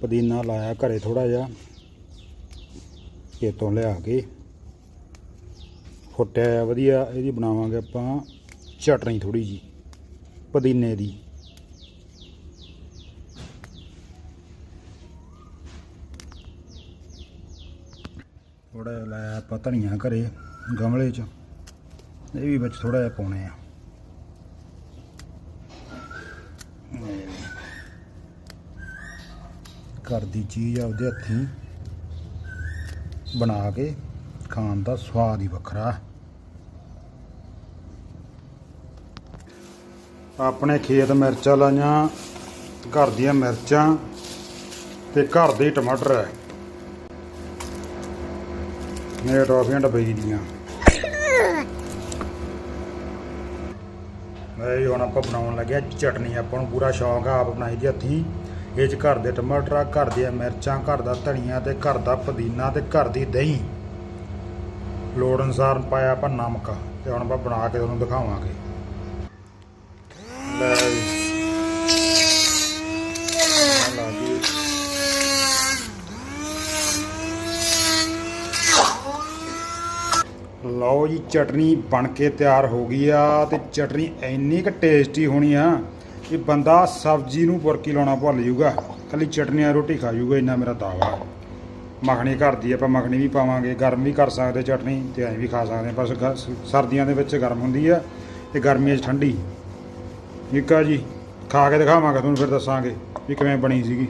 ਪੁਦੀਨਾ ਲਾਇਆ ਘਰੇ ਥੋੜਾ ਜਿਹਾ, ਖੇਤੋਂ ਲਿਆ ਕੇ ਫੁੱਟਿਆ ਵਧੀਆ, ਇਹਦੀ ਬਣਾਵਾਂਗੇ ਆਪਾਂ ਚਟਣੀ ਥੋੜੀ ਜੀ ਪੁਦੀਨੇ ਦੀ। ਥੋੜਾ ਜਿਹਾ ਲਾਇਆ ਆਪਾਂ ਧਨੀਆ ਘਰੇ ਗਮਲੇ 'ਚ, ਇਹ ਵੀ ਵਿੱਚ ਥੋੜਾ ਜਿਹਾ ਪਾਉਣੇ ਆ। ਘਰ ਦੀ ਚੀਜ਼ ਆਪਦੇ ਹੱਥੀਂ ਬਣਾ ਕੇ ਖਾਣ ਦਾ ਸਵਾਦ ਹੀ ਵੱਖਰਾ ਆਪਣੇ ਖੇਤ ਮਿਰਚਾਂ ਲਾਈਆਂ, ਘਰ ਦੀਆਂ ਮਿਰਚਾਂ ਤੇ ਘਰ ਦੇ ਟਮਾਟਰ ਹੈ ਮੇਰੇ ਟੌਫੀਆਂ ਡੱਬਈ ਦੀਆਂ। ਇਹ ਹੁਣ ਆਪਾਂ ਬਣਾਉਣ ਲੱਗਿਆ ਚਟਨੀ, ਆਪਾਂ ਨੂੰ ਪੂਰਾ ਸ਼ੌਂਕ ਆ ਆਪ ਬਣਾਈ ਦੀ ਹੱਥੀਂ। ਇਹ ਚ ਘਰ ਦੇ ਟਮਾਟਰ ਘਰ ਦੀਆਂ ਮਿਰਚਾਂ, ਘਰ ਦਾ ਧਨੀਆ ਤੇ ਘਰ ਦਾ ਪੁਦੀਨਾ ਤੇ ਘਰ ਦੀ ਦਹੀਂ। ਲੋੜ ਅਨੁਸਾਰ ਪਾਇਆ ਆਪਾਂ ਨਮਕ, ਤੇ ਹੁਣ ਆਪਾਂ ਬਣਾ ਕੇ ਤੁਹਾਨੂੰ ਦਿਖਾਵਾਂਗੇ। ਲੈ ਜੀ। ਲਓ ਜੀ ਚਟਨੀ ਬਣ ਕੇ ਤਿਆਰ ਹੋ ਗਈ ਆ, ਤੇ ਚਟਨੀ ਇੰਨੀ ਕੁ ਟੇਸਟੀ ਹੋਣੀ ਆ। ਕਿ ਬੰਦਾ ਸਬਜ਼ੀ ਨੂੰ ਬੁਰਕੀ ਲਾਉਣਾ ਭੁੱਲ ਜਾਊਗਾ ਕੱਲੀ ਚਟਨੀਆਂ ਰੋਟੀ ਖਾ ਜਾਊਗਾ, ਇੰਨਾ ਮੇਰਾ ਦਾਵਾ ਮੱਖਣੀ ਘਰ ਦੀ, ਆਪਾਂ ਮੱਖਣੀ ਵੀ ਪਾਵਾਂਗੇ, ਗਰਮ ਵੀ ਕਰ ਸਕਦੇ ਚਟਨੀ ਤੇ ਐਂ ਵੀ ਖਾ ਸਕਦੇ ਬਸ ਗ- ਸਰਦੀਆਂ ਦੇ ਵਿੱਚ ਗਰਮ ਹੁੰਦੀ ਆ ਤੇ ਗਰਮੀਆਂ 'ਚ ਠੰਡੀ। ਠੀਕ ਆ ਜੀ, ਖਾ ਕੇ ਦਿਖਾਵਾਂਗੇ, ਤੁਹਾਨੂੰ ਫਿਰ ਦੱਸਾਂਗੇ ਵੀ ਕਿਵੇਂ ਬਣੀ ਸੀਗੀ।